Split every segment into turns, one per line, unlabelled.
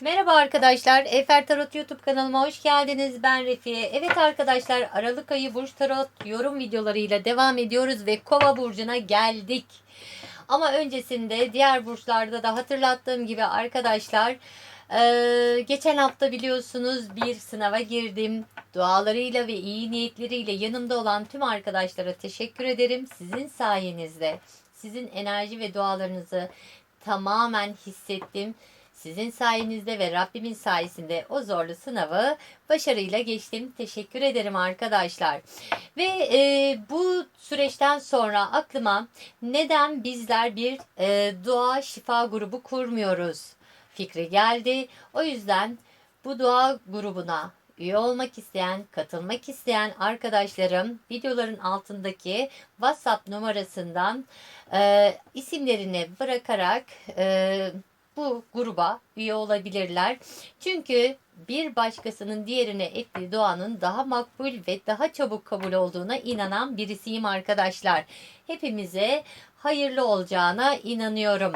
Merhaba arkadaşlar. Efer Tarot YouTube kanalıma hoş geldiniz. Ben Refiye. Evet arkadaşlar Aralık ayı Burç Tarot yorum videolarıyla devam ediyoruz ve Kova burcuna geldik. Ama öncesinde diğer burçlarda da hatırlattığım gibi arkadaşlar eee, geçen hafta biliyorsunuz bir sınava girdim. Dualarıyla ve iyi niyetleriyle yanımda olan tüm arkadaşlara teşekkür ederim. Sizin sayenizde sizin enerji ve dualarınızı tamamen hissettim. Sizin sayenizde ve Rabbimin sayesinde o zorlu sınavı başarıyla geçtim. Teşekkür ederim arkadaşlar. Ve e, bu süreçten sonra aklıma neden bizler bir e, dua şifa grubu kurmuyoruz fikri geldi. O yüzden bu dua grubuna üye olmak isteyen, katılmak isteyen arkadaşlarım videoların altındaki WhatsApp numarasından e, isimlerini bırakarak e, bu gruba üye olabilirler. Çünkü bir başkasının diğerine ettiği duanın daha makbul ve daha çabuk kabul olduğuna inanan birisiyim arkadaşlar. Hepimize hayırlı olacağına inanıyorum.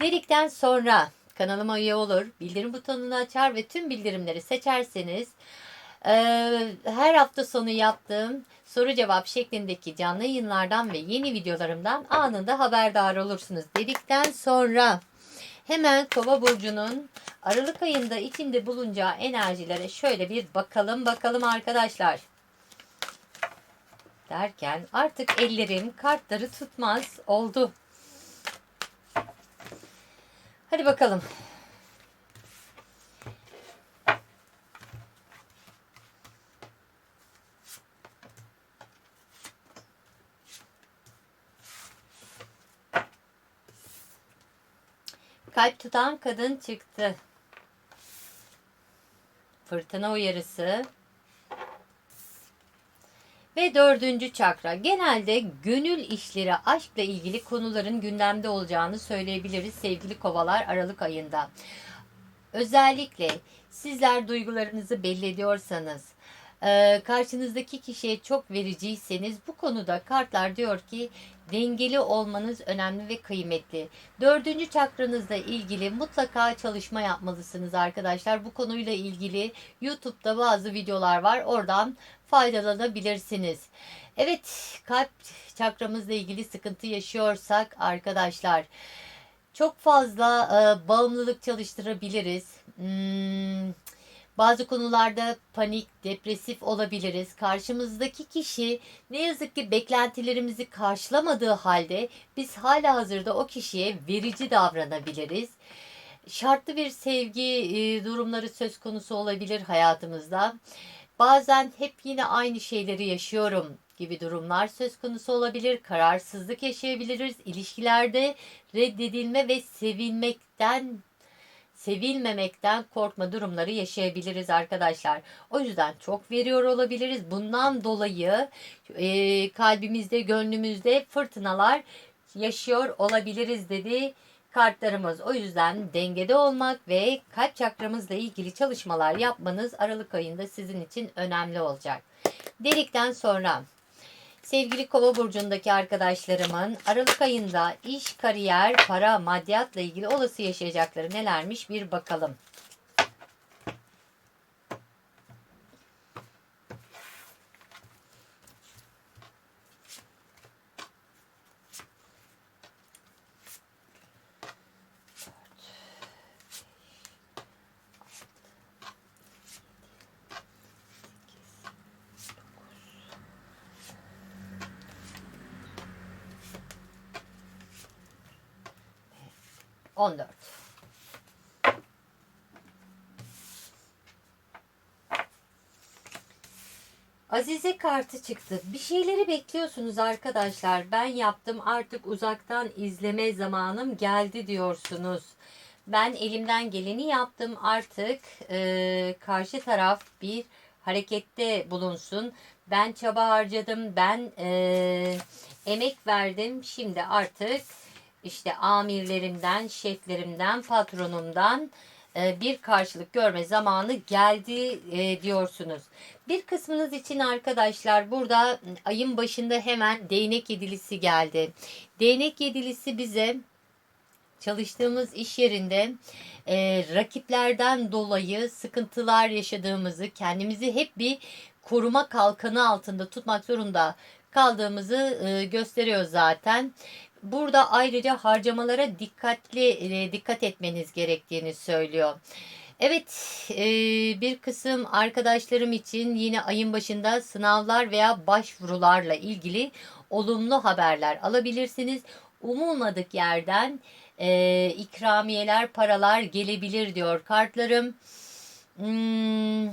Dedikten sonra kanalıma üye olur, bildirim butonunu açar ve tüm bildirimleri seçerseniz eee, her hafta sonu yaptığım soru cevap şeklindeki canlı yayınlardan ve yeni videolarımdan anında haberdar olursunuz. Dedikten sonra Hemen Kova burcunun Aralık ayında içinde bulunacağı enerjilere şöyle bir bakalım bakalım arkadaşlar. Derken artık ellerim kartları tutmaz oldu. Hadi bakalım. Kalp tutan kadın çıktı. Fırtına uyarısı. Ve dördüncü çakra. Genelde gönül işleri, aşkla ilgili konuların gündemde olacağını söyleyebiliriz sevgili kovalar Aralık ayında. Özellikle sizler duygularınızı belli ediyorsanız, e, karşınızdaki kişiye çok vericiyseniz bu konuda kartlar diyor ki dengeli olmanız önemli ve kıymetli. Dördüncü çakranızla ilgili mutlaka çalışma yapmalısınız arkadaşlar. Bu konuyla ilgili YouTube'da bazı videolar var. Oradan faydalanabilirsiniz. Evet kalp çakramızla ilgili sıkıntı yaşıyorsak arkadaşlar çok fazla e, bağımlılık çalıştırabiliriz. Hmm, bazı konularda panik, depresif olabiliriz. Karşımızdaki kişi ne yazık ki beklentilerimizi karşılamadığı halde biz hala hazırda o kişiye verici davranabiliriz. Şartlı bir sevgi e, durumları söz konusu olabilir hayatımızda. Bazen hep yine aynı şeyleri yaşıyorum gibi durumlar söz konusu olabilir. Kararsızlık yaşayabiliriz. İlişkilerde reddedilme ve sevilmekten sevilmemekten korkma durumları yaşayabiliriz arkadaşlar. O yüzden çok veriyor olabiliriz. Bundan dolayı e, kalbimizde, gönlümüzde fırtınalar yaşıyor olabiliriz dedi kartlarımız. O yüzden dengede olmak ve kalp çakramızla ilgili çalışmalar yapmanız Aralık ayında sizin için önemli olacak. Dedikten sonra Sevgili Kova burcundaki arkadaşlarımın Aralık ayında iş, kariyer, para, maddiyatla ilgili olası yaşayacakları nelermiş bir bakalım. Azize kartı çıktı. Bir şeyleri bekliyorsunuz arkadaşlar. Ben yaptım artık uzaktan izleme zamanım geldi diyorsunuz. Ben elimden geleni yaptım artık e, karşı taraf bir harekette bulunsun. Ben çaba harcadım, ben e, emek verdim. Şimdi artık işte amirlerimden, şeflerimden, patronumdan bir karşılık görme zamanı geldi e, diyorsunuz. Bir kısmınız için arkadaşlar burada ayın başında hemen değnek yedilisi geldi. Değnek yedilisi bize çalıştığımız iş yerinde e, rakiplerden dolayı sıkıntılar yaşadığımızı, kendimizi hep bir koruma kalkanı altında tutmak zorunda kaldığımızı e, gösteriyor zaten. Burada ayrıca harcamalara dikkatli e, dikkat etmeniz gerektiğini söylüyor. Evet, e, bir kısım arkadaşlarım için yine ayın başında sınavlar veya başvurularla ilgili olumlu haberler alabilirsiniz. Umulmadık yerden e, ikramiyeler, paralar gelebilir diyor kartlarım. Hmm,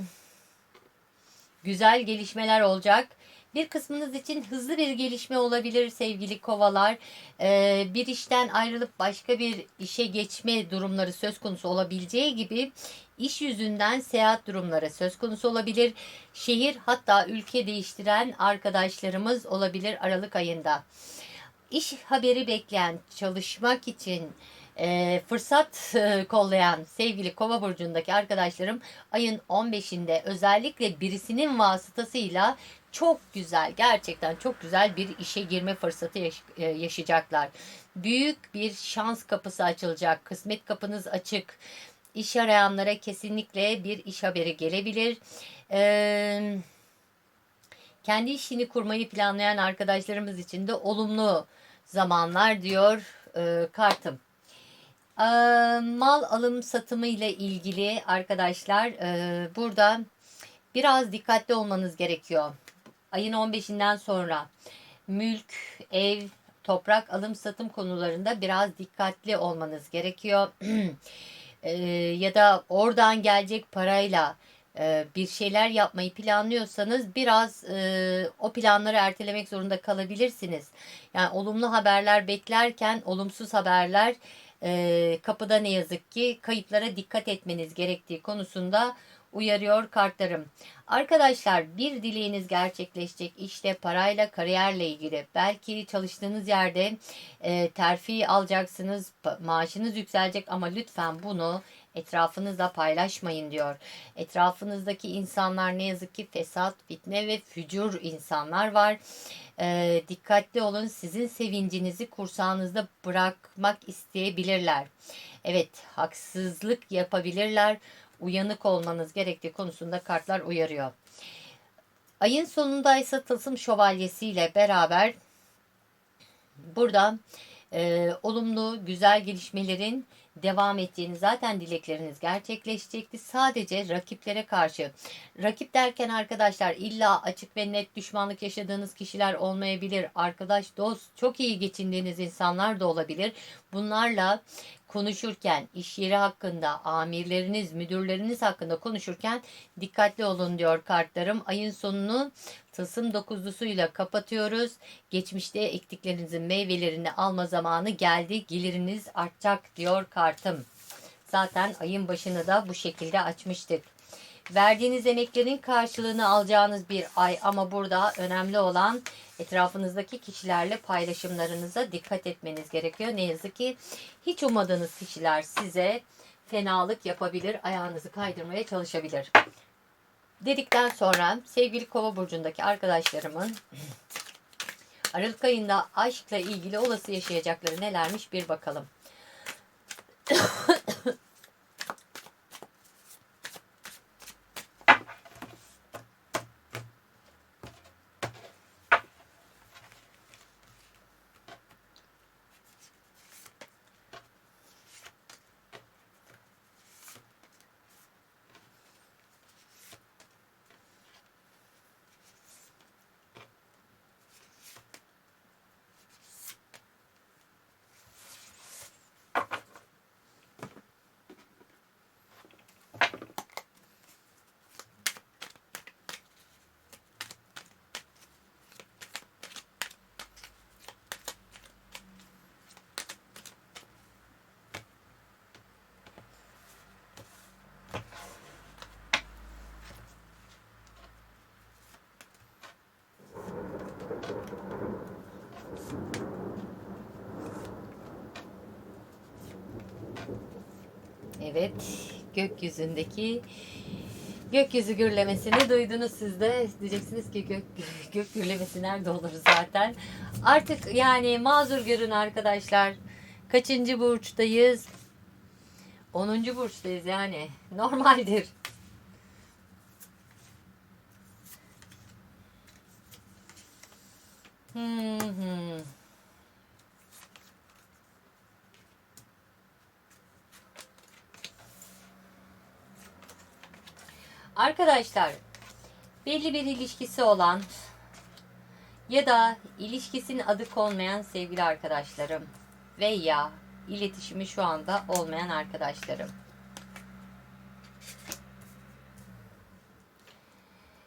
güzel gelişmeler olacak. Bir kısmınız için hızlı bir gelişme olabilir sevgili kovalar. Ee, bir işten ayrılıp başka bir işe geçme durumları söz konusu olabileceği gibi iş yüzünden seyahat durumları söz konusu olabilir. Şehir hatta ülke değiştiren arkadaşlarımız olabilir Aralık ayında. İş haberi bekleyen, çalışmak için e, fırsat e, kollayan sevgili Kova burcundaki arkadaşlarım ayın 15'inde özellikle birisinin vasıtasıyla çok güzel, gerçekten çok güzel bir işe girme fırsatı yaş- e, yaşayacaklar. Büyük bir şans kapısı açılacak. Kısmet kapınız açık. İş arayanlara kesinlikle bir iş haberi gelebilir. Eee kendi işini kurmayı planlayan arkadaşlarımız için de olumlu zamanlar diyor e, kartım. E, mal alım satımı ile ilgili arkadaşlar e, burada biraz dikkatli olmanız gerekiyor. Ayın 15'inden sonra mülk, ev, toprak alım satım konularında biraz dikkatli olmanız gerekiyor. E, ya da oradan gelecek parayla e, bir şeyler yapmayı planlıyorsanız biraz e, o planları ertelemek zorunda kalabilirsiniz. Yani olumlu haberler beklerken olumsuz haberler e, kapıda ne yazık ki kayıplara dikkat etmeniz gerektiği konusunda uyarıyor kartlarım. Arkadaşlar bir dileğiniz gerçekleşecek işte parayla kariyerle ilgili belki çalıştığınız yerde e, terfi alacaksınız maaşınız yükselecek ama lütfen bunu etrafınızla paylaşmayın diyor. Etrafınızdaki insanlar ne yazık ki fesat, fitne ve fücur insanlar var. E, dikkatli olun sizin sevincinizi kursağınızda bırakmak isteyebilirler. Evet haksızlık yapabilirler uyanık olmanız gerektiği konusunda kartlar uyarıyor. Ayın sonunda ise tılsım şövalyesiyle beraber burada e, olumlu, güzel gelişmelerin devam ettiğini zaten dilekleriniz gerçekleşecekti. Sadece rakiplere karşı. Rakip derken arkadaşlar illa açık ve net düşmanlık yaşadığınız kişiler olmayabilir. Arkadaş, dost, çok iyi geçindiğiniz insanlar da olabilir. Bunlarla konuşurken, iş yeri hakkında, amirleriniz, müdürleriniz hakkında konuşurken dikkatli olun diyor kartlarım. Ayın sonunu Tılsım dokuzlusuyla kapatıyoruz. Geçmişte ektiklerinizin meyvelerini alma zamanı geldi. Geliriniz artacak diyor kartım. Zaten ayın başını da bu şekilde açmıştık. Verdiğiniz emeklerin karşılığını alacağınız bir ay ama burada önemli olan etrafınızdaki kişilerle paylaşımlarınıza dikkat etmeniz gerekiyor. Ne yazık ki hiç ummadığınız kişiler size fenalık yapabilir, ayağınızı kaydırmaya çalışabilir. Dedikten sonra sevgili Kova burcundaki arkadaşlarımın Aralık ayında aşkla ilgili olası yaşayacakları nelermiş bir bakalım. Evet, gökyüzündeki gökyüzü gürlemesini duydunuz siz de. Diyeceksiniz ki gök, gök gürlemesi nerede olur zaten. Artık yani mazur görün arkadaşlar. Kaçıncı burçtayız? 10. burçtayız yani. Normaldir. Hmm, Arkadaşlar belli bir ilişkisi olan ya da ilişkisinin adı konmayan sevgili arkadaşlarım veya iletişimi şu anda olmayan arkadaşlarım.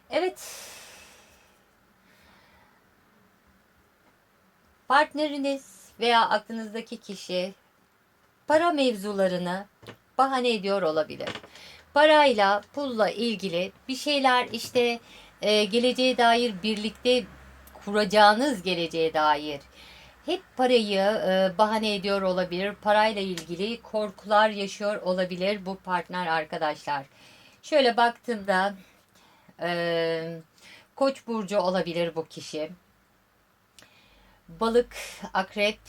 Evet. Partneriniz veya aklınızdaki kişi para mevzularını bahane ediyor olabilir. Parayla, pulla ilgili bir şeyler işte e, geleceğe dair birlikte kuracağınız geleceğe dair hep parayı e, bahane ediyor olabilir. Parayla ilgili korkular yaşıyor olabilir bu partner arkadaşlar. Şöyle baktığımda e, Koç burcu olabilir bu kişi. Balık, akrep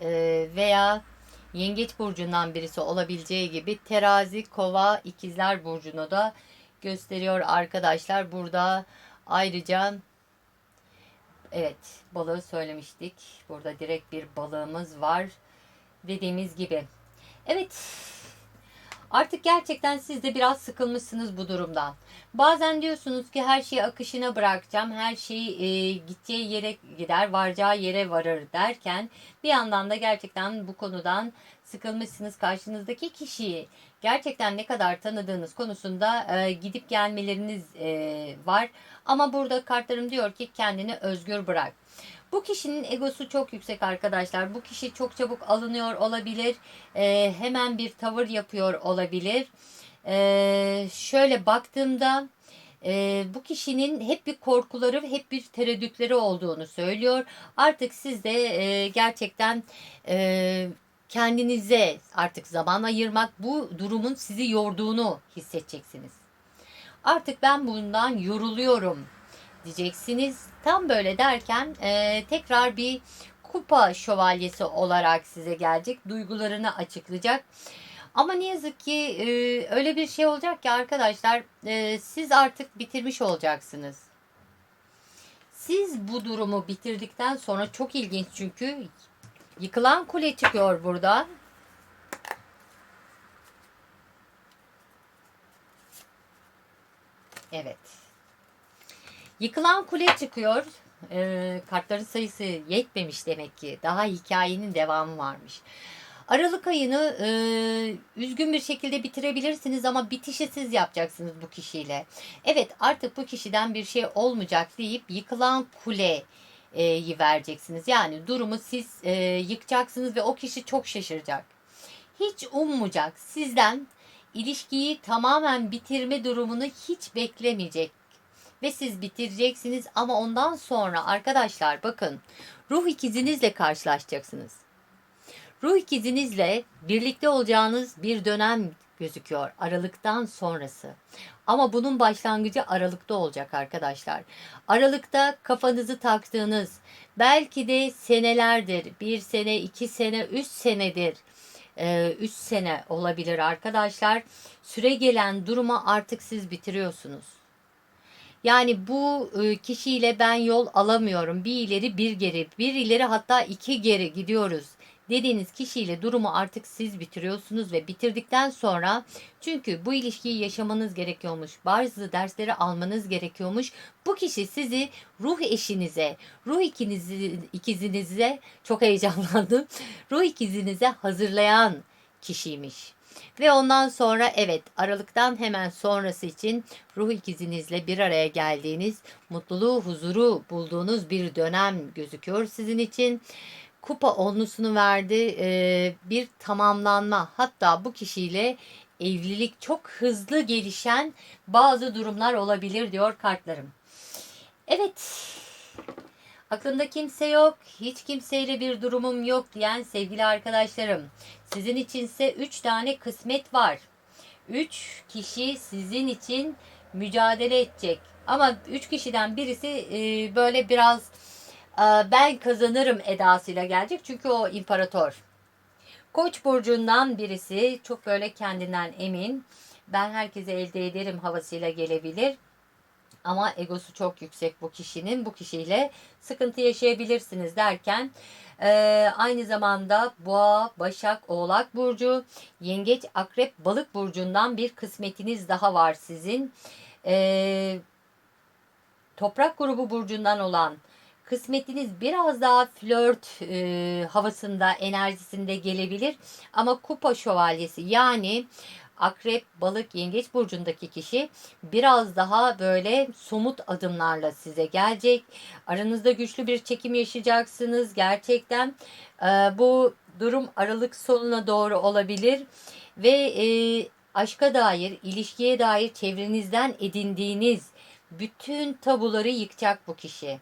e, veya Yengeç burcundan birisi olabileceği gibi terazi, kova, ikizler burcunu da gösteriyor arkadaşlar. Burada ayrıca evet balığı söylemiştik. Burada direkt bir balığımız var. Dediğimiz gibi. Evet Artık gerçekten siz de biraz sıkılmışsınız bu durumdan. Bazen diyorsunuz ki her şeyi akışına bırakacağım, her şey e, gideceği yere gider, varacağı yere varır derken bir yandan da gerçekten bu konudan sıkılmışsınız. Karşınızdaki kişiyi gerçekten ne kadar tanıdığınız konusunda e, gidip gelmeleriniz e, var. Ama burada kartlarım diyor ki kendini özgür bırak. Bu kişinin egosu çok yüksek arkadaşlar. Bu kişi çok çabuk alınıyor olabilir. E, hemen bir tavır yapıyor olabilir. E, şöyle baktığımda e, bu kişinin hep bir korkuları hep bir tereddütleri olduğunu söylüyor. Artık siz de e, gerçekten e, kendinize artık zaman ayırmak bu durumun sizi yorduğunu hissedeceksiniz. Artık ben bundan yoruluyorum diyeceksiniz. Tam böyle derken e, tekrar bir kupa şövalyesi olarak size gelecek. Duygularını açıklayacak. Ama ne yazık ki e, öyle bir şey olacak ki arkadaşlar e, siz artık bitirmiş olacaksınız. Siz bu durumu bitirdikten sonra çok ilginç çünkü yıkılan kule çıkıyor burada. Evet. Yıkılan kule çıkıyor. E, kartların sayısı yetmemiş demek ki. Daha hikayenin devamı varmış. Aralık ayını e, üzgün bir şekilde bitirebilirsiniz ama bitişi siz yapacaksınız bu kişiyle. Evet artık bu kişiden bir şey olmayacak deyip yıkılan kuleyi vereceksiniz. Yani durumu siz e, yıkacaksınız ve o kişi çok şaşıracak. Hiç ummayacak. Sizden ilişkiyi tamamen bitirme durumunu hiç beklemeyecek ve siz bitireceksiniz ama ondan sonra arkadaşlar bakın ruh ikizinizle karşılaşacaksınız. Ruh ikizinizle birlikte olacağınız bir dönem gözüküyor Aralıktan sonrası. Ama bunun başlangıcı Aralıkta olacak arkadaşlar. Aralıkta kafanızı taktığınız belki de senelerdir bir sene iki sene üç senedir 3 e, sene olabilir arkadaşlar. Süre gelen duruma artık siz bitiriyorsunuz. Yani bu e, kişiyle ben yol alamıyorum. Bir ileri bir geri, bir ileri hatta iki geri gidiyoruz dediğiniz kişiyle durumu artık siz bitiriyorsunuz ve bitirdikten sonra çünkü bu ilişkiyi yaşamanız gerekiyormuş. Bazı dersleri almanız gerekiyormuş. Bu kişi sizi ruh eşinize, ruh ikinizi, ikizinize çok heyecanlandım. Ruh ikizinize hazırlayan kişiymiş. Ve ondan sonra evet Aralık'tan hemen sonrası için ruh ikizinizle bir araya geldiğiniz, mutluluğu, huzuru bulduğunuz bir dönem gözüküyor sizin için. Kupa onlusunu verdi. Ee, bir tamamlanma. Hatta bu kişiyle evlilik çok hızlı gelişen bazı durumlar olabilir diyor kartlarım. Evet. Aklımda kimse yok, hiç kimseyle bir durumum yok diyen sevgili arkadaşlarım. Sizin içinse 3 tane kısmet var. 3 kişi sizin için mücadele edecek. Ama 3 kişiden birisi e, böyle biraz e, ben kazanırım edasıyla gelecek. Çünkü o imparator. Koç burcundan birisi çok böyle kendinden emin. Ben herkese elde ederim havasıyla gelebilir. Ama egosu çok yüksek bu kişinin. Bu kişiyle sıkıntı yaşayabilirsiniz derken e, aynı zamanda boğa, başak, oğlak burcu, yengeç, akrep, balık burcundan bir kısmetiniz daha var sizin. E, toprak grubu burcundan olan kısmetiniz biraz daha flört e, havasında, enerjisinde gelebilir. Ama kupa şövalyesi yani akrep, balık, yengeç burcundaki kişi biraz daha böyle somut adımlarla size gelecek. Aranızda güçlü bir çekim yaşayacaksınız. Gerçekten e, bu durum Aralık sonuna doğru olabilir ve e, aşka dair, ilişkiye dair çevrenizden edindiğiniz bütün tabuları yıkacak bu kişi.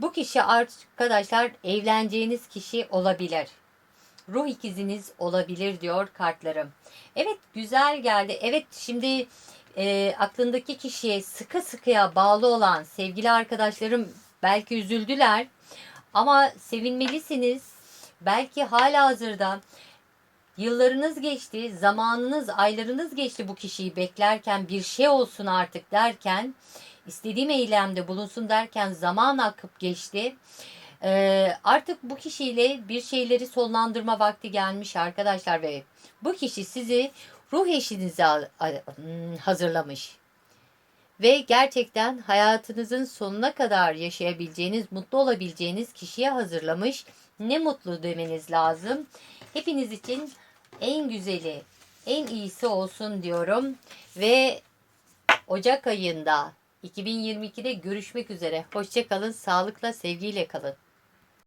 Bu kişi arkadaşlar evleneceğiniz kişi olabilir. Ruh ikiziniz olabilir diyor kartlarım. Evet güzel geldi. Evet şimdi e, aklındaki kişiye sıkı sıkıya bağlı olan sevgili arkadaşlarım belki üzüldüler. Ama sevinmelisiniz. Belki hala hazırda Yıllarınız geçti, zamanınız, aylarınız geçti bu kişiyi beklerken bir şey olsun artık derken, istediğim eylemde bulunsun derken zaman akıp geçti. Ee, artık bu kişiyle bir şeyleri sonlandırma vakti gelmiş arkadaşlar ve bu kişi sizi ruh eşinize hmm, hazırlamış. Ve gerçekten hayatınızın sonuna kadar yaşayabileceğiniz, mutlu olabileceğiniz kişiye hazırlamış. Ne mutlu demeniz lazım. Hepiniz için en güzeli, en iyisi olsun diyorum. Ve Ocak ayında 2022'de görüşmek üzere. Hoşçakalın, sağlıkla, sevgiyle kalın.